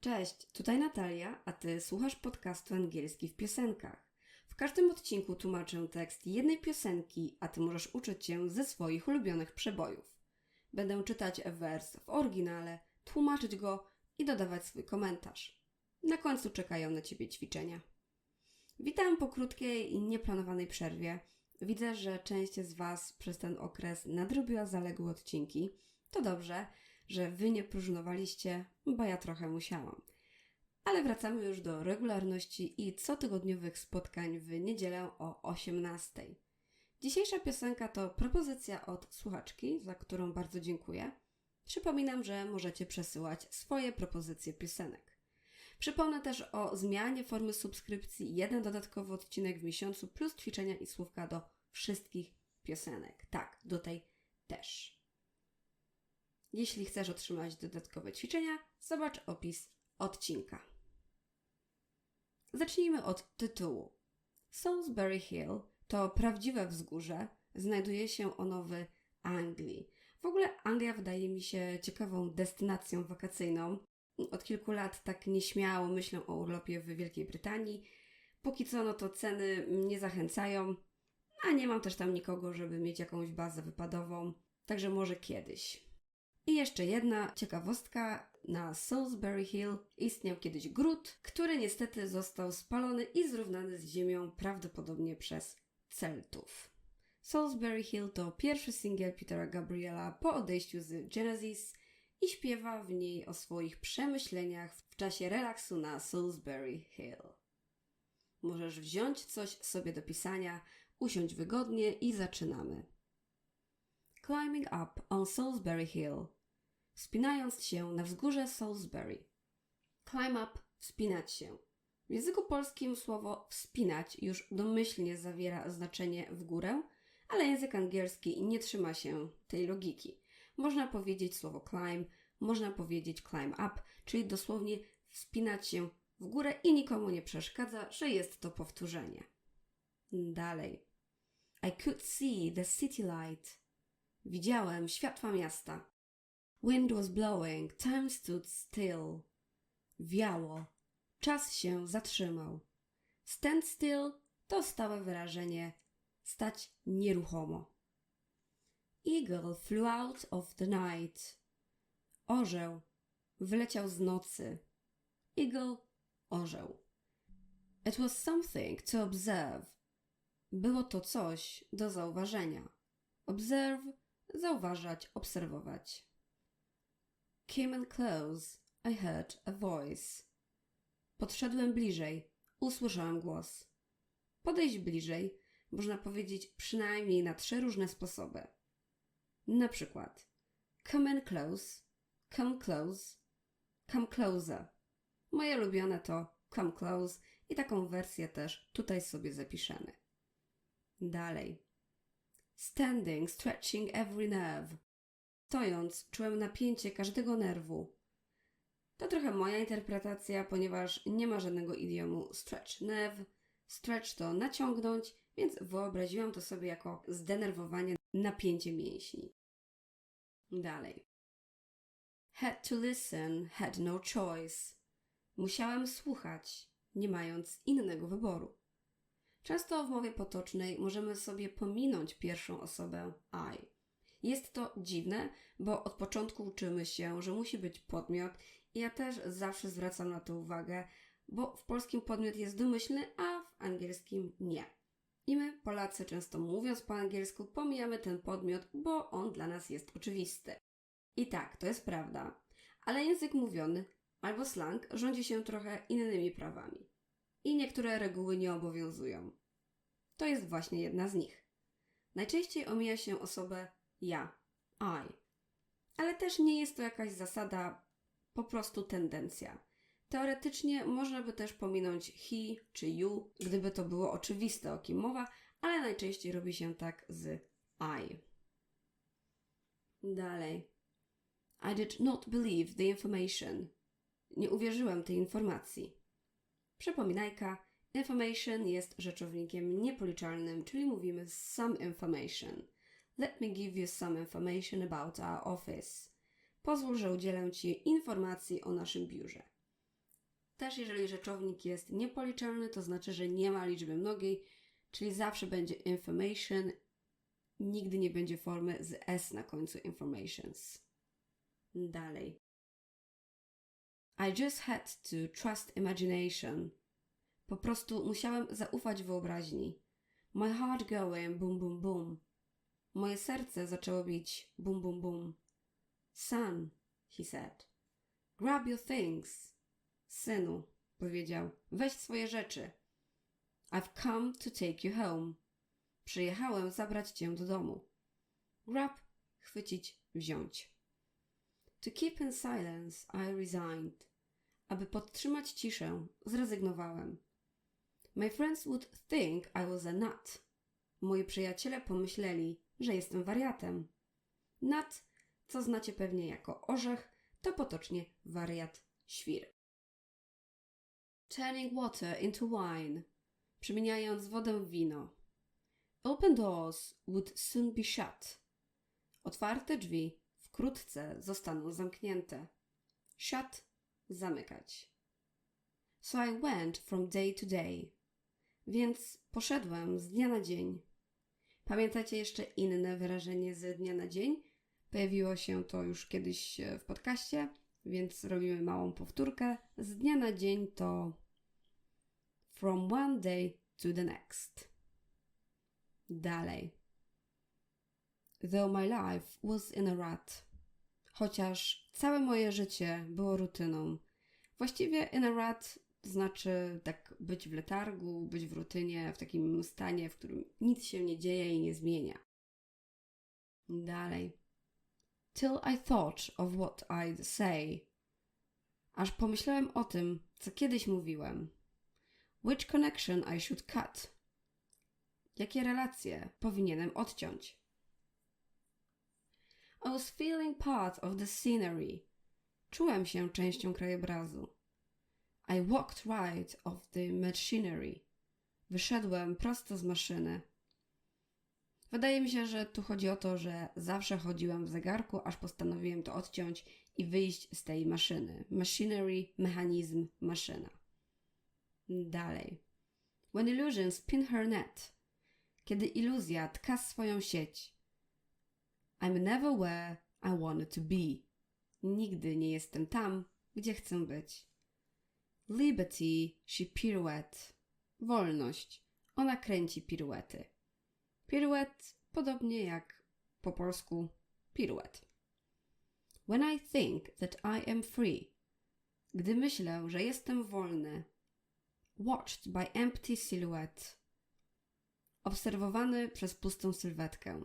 Cześć, tutaj Natalia, a ty słuchasz podcastu angielski w piosenkach. W każdym odcinku tłumaczę tekst jednej piosenki, a ty możesz uczyć się ze swoich ulubionych przebojów. Będę czytać wers w oryginale, tłumaczyć go i dodawać swój komentarz. Na końcu czekają na ciebie ćwiczenia. Witam po krótkiej i nieplanowanej przerwie. Widzę, że część z Was przez ten okres nadrobiła zaległe odcinki. To dobrze, że Wy nie próżnowaliście, bo ja trochę musiałam. Ale wracamy już do regularności i cotygodniowych spotkań w niedzielę o 18. Dzisiejsza piosenka to propozycja od słuchaczki, za którą bardzo dziękuję. Przypominam, że możecie przesyłać swoje propozycje piosenek. Przypomnę też o zmianie formy subskrypcji, jeden dodatkowy odcinek w miesiącu, plus ćwiczenia i słówka do wszystkich piosenek. Tak, do tej też. Jeśli chcesz otrzymać dodatkowe ćwiczenia, zobacz opis odcinka. Zacznijmy od tytułu. Salisbury Hill to prawdziwe wzgórze, znajduje się ono w Anglii. W ogóle Anglia wydaje mi się ciekawą destynacją wakacyjną. Od kilku lat tak nieśmiało myślę o urlopie w Wielkiej Brytanii. Póki co, no to ceny nie zachęcają, a nie mam też tam nikogo, żeby mieć jakąś bazę wypadową, także może kiedyś. I jeszcze jedna ciekawostka. Na Salisbury Hill istniał kiedyś gród, który niestety został spalony i zrównany z ziemią prawdopodobnie przez Celtów. Salisbury Hill to pierwszy singiel Petera Gabriela po odejściu z Genesis i śpiewa w niej o swoich przemyśleniach w czasie relaksu na Salisbury Hill. Możesz wziąć coś sobie do pisania, usiąść wygodnie i zaczynamy. Climbing up on Salisbury Hill. Wspinając się na wzgórze Salisbury. Climb up, wspinać się. W języku polskim słowo wspinać już domyślnie zawiera znaczenie w górę, ale język angielski nie trzyma się tej logiki. Można powiedzieć słowo climb, można powiedzieć climb up, czyli dosłownie wspinać się w górę i nikomu nie przeszkadza, że jest to powtórzenie. Dalej. I could see the city light. Widziałem światła miasta. Wind was blowing, time stood still. Wiało. Czas się zatrzymał. Stand still to stałe wyrażenie stać nieruchomo. Eagle flew out of the night. Orzeł wyleciał z nocy. Eagle orzeł. It was something to observe. Było to coś do zauważenia. Observe zauważać, obserwować. Came in close. I heard a voice. Podszedłem bliżej. Usłyszałem głos. Podejść bliżej można powiedzieć przynajmniej na trzy różne sposoby. Na przykład come in close, come close, come closer. Moje ulubione to come close i taką wersję też tutaj sobie zapiszemy. Dalej. Standing, stretching every nerve. Stojąc, czułem napięcie każdego nerwu. To trochę moja interpretacja, ponieważ nie ma żadnego idiomu stretch nerve. Stretch to naciągnąć, więc wyobraziłam to sobie jako zdenerwowanie, napięcie mięśni. Dalej. Had to listen, had no choice. Musiałem słuchać, nie mając innego wyboru. Często w mowie potocznej możemy sobie pominąć pierwszą osobę I. Jest to dziwne, bo od początku uczymy się, że musi być podmiot i ja też zawsze zwracam na to uwagę, bo w polskim podmiot jest domyślny, a w angielskim nie. I my, Polacy, często mówiąc po angielsku, pomijamy ten podmiot, bo on dla nas jest oczywisty. I tak, to jest prawda, ale język mówiony albo slang rządzi się trochę innymi prawami. I niektóre reguły nie obowiązują. To jest właśnie jedna z nich. Najczęściej omija się osobę ja, I. Ale też nie jest to jakaś zasada, po prostu tendencja. Teoretycznie można by też pominąć he czy you, gdyby to było oczywiste o kim mowa, ale najczęściej robi się tak z I. Dalej. I did not believe the information. Nie uwierzyłem tej informacji. Przypominajka, information jest rzeczownikiem niepoliczalnym, czyli mówimy some information. Let me give you some information about our office. Pozwól, że udzielę Ci informacji o naszym biurze. Też jeżeli rzeczownik jest niepoliczalny, to znaczy, że nie ma liczby mnogiej, czyli zawsze będzie information, nigdy nie będzie formy z s na końcu informations. Dalej. I just had to trust imagination. Po prostu musiałem zaufać wyobraźni. My heart going boom boom boom. Moje serce zaczęło bić bum bum bum. Son, he said, grab your things. Synu, powiedział, weź swoje rzeczy. I've come to take you home. Przyjechałem zabrać cię do domu. Grab, chwycić, wziąć. To keep in silence, I resigned. Aby podtrzymać ciszę, zrezygnowałem. My friends would think I was a nut. Moi przyjaciele pomyśleli, że jestem wariatem. Nut, co znacie pewnie jako orzech, to potocznie wariat, świr. Turning water into wine. Przemieniając wodę w wino. Open doors would soon be shut. Otwarte drzwi wkrótce zostaną zamknięte. Shut zamykać. So I went from day to day. Więc poszedłem z dnia na dzień. Pamiętacie jeszcze inne wyrażenie z dnia na dzień? Pojawiło się to już kiedyś e, w podcaście, więc robimy małą powtórkę. Z dnia na dzień to from one day to the next. Dalej. Though my life was in a rut. Chociaż całe moje życie było rutyną. Właściwie in a rut znaczy tak być w letargu, być w rutynie, w takim stanie, w którym nic się nie dzieje i nie zmienia. Dalej. Till I thought of what I'd say. Aż pomyślałem o tym, co kiedyś mówiłem. Which connection I should cut. Jakie relacje powinienem odciąć? I was feeling part of the scenery. Czułem się częścią krajobrazu. I walked right of the machinery. Wyszedłem prosto z maszyny. Wydaje mi się, że tu chodzi o to, że zawsze chodziłem w zegarku, aż postanowiłem to odciąć i wyjść z tej maszyny. Machinery, mechanizm, maszyna. Dalej. When illusion spin her net. Kiedy iluzja tka swoją sieć. I'm never where I wanted to be. Nigdy nie jestem tam, gdzie chcę być. Liberty, she pirouette. Wolność. Ona kręci piruety. Piruet, podobnie jak po polsku piruet. When I think that I am free. Gdy myślę, że jestem wolny. Watched by empty silhouette. Obserwowany przez pustą sylwetkę.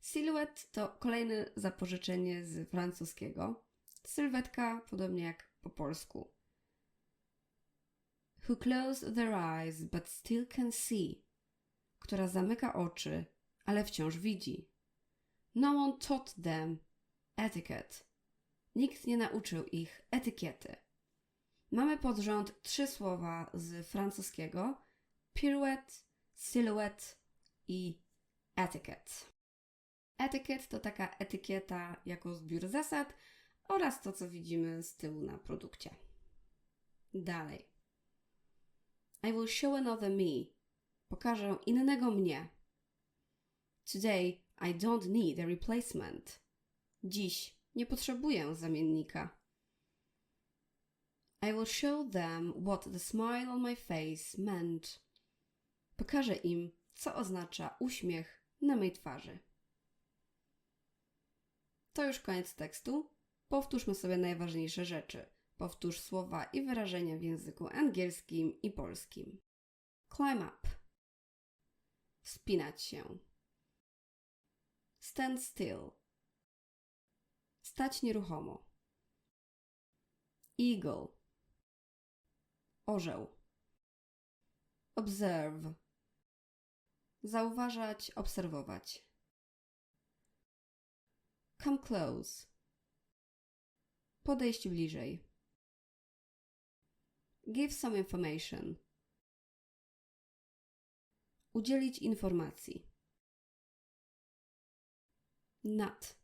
Silhouette to kolejne zapożyczenie z francuskiego. Sylwetka, podobnie jak po polsku. Who close their eyes but still can see. Która zamyka oczy, ale wciąż widzi. No one taught them etiquette. Nikt nie nauczył ich etykiety. Mamy pod rząd trzy słowa z francuskiego: pirouette, silhouette i etiquette. Etiquette to taka etykieta jako zbiór zasad oraz to, co widzimy z tyłu na produkcie. Dalej. I will show another me. Pokażę innego mnie. Today I don't need a replacement. Dziś nie potrzebuję zamiennika. I will show them what the smile on my face meant. Pokażę im, co oznacza uśmiech na mej twarzy. To już koniec tekstu. Powtórzmy sobie najważniejsze rzeczy. Powtórz słowa i wyrażenia w języku angielskim i polskim. Climb up. Spinać się. Stand still. Stać nieruchomo. Eagle. Orzeł. Observe. Zauważać, obserwować. Come close. Podejść bliżej. Give some information. Udzielić informacji. Nat.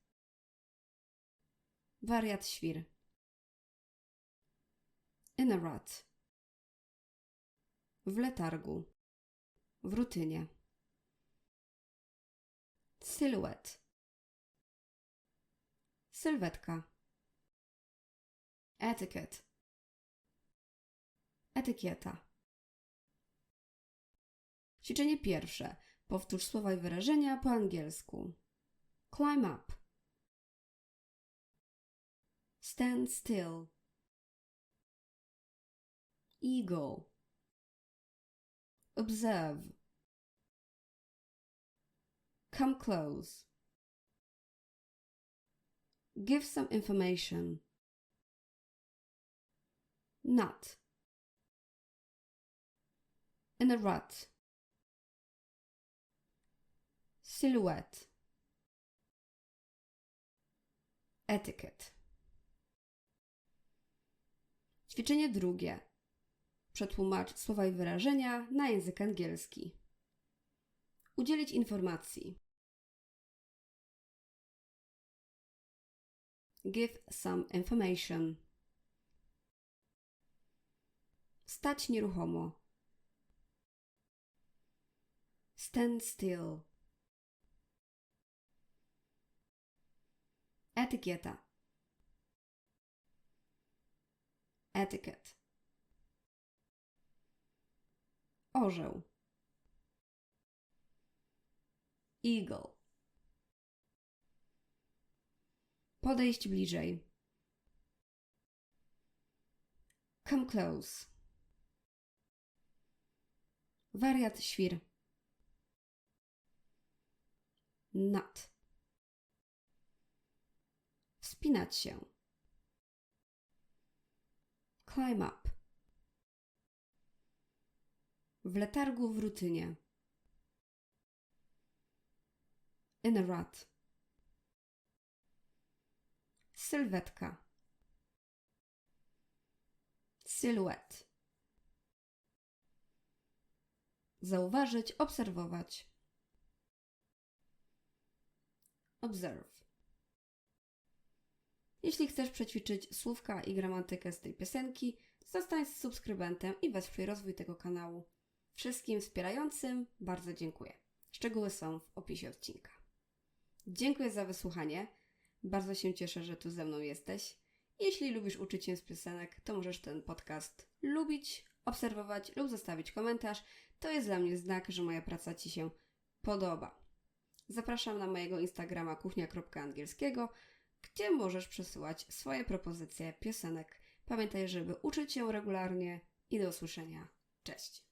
Wariat świr. In a rut. W letargu. W rutynie. Silhouette. Sylwetka. Etiquette. Etykieta. Ćwiczenie pierwsze. Powtórz słowa i wyrażenia po angielsku. Climb up. Stand still. Eagle. Observe. Come close. Give some information. Not. In a rut. Silhouette. Etiquette. Ćwiczenie drugie. Przetłumacz słowa i wyrażenia na język angielski. Udzielić informacji. Give some information. Stać nieruchomo. Stand still. Etykieta. Etiquette. Orzeł. Eagle. Podejść bliżej. Come close. Wariat świr. Nut. Wspinać się. Climb up. W letargu w rutynie. In a rut. Sylwetka. Silhouette. Zauważyć, obserwować. Observe. Jeśli chcesz przećwiczyć słówka i gramatykę z tej piosenki, zostań subskrybentem i wesprzyj rozwój tego kanału. Wszystkim wspierającym bardzo dziękuję. Szczegóły są w opisie odcinka. Dziękuję za wysłuchanie. Bardzo się cieszę, że tu ze mną jesteś. Jeśli lubisz uczyć się z piosenek, to możesz ten podcast lubić, obserwować lub zostawić komentarz. To jest dla mnie znak, że moja praca Ci się podoba. Zapraszam na mojego Instagrama kuchnia.angielskiego, gdzie możesz przesyłać swoje propozycje piosenek. Pamiętaj, żeby uczyć się regularnie i do usłyszenia. Cześć!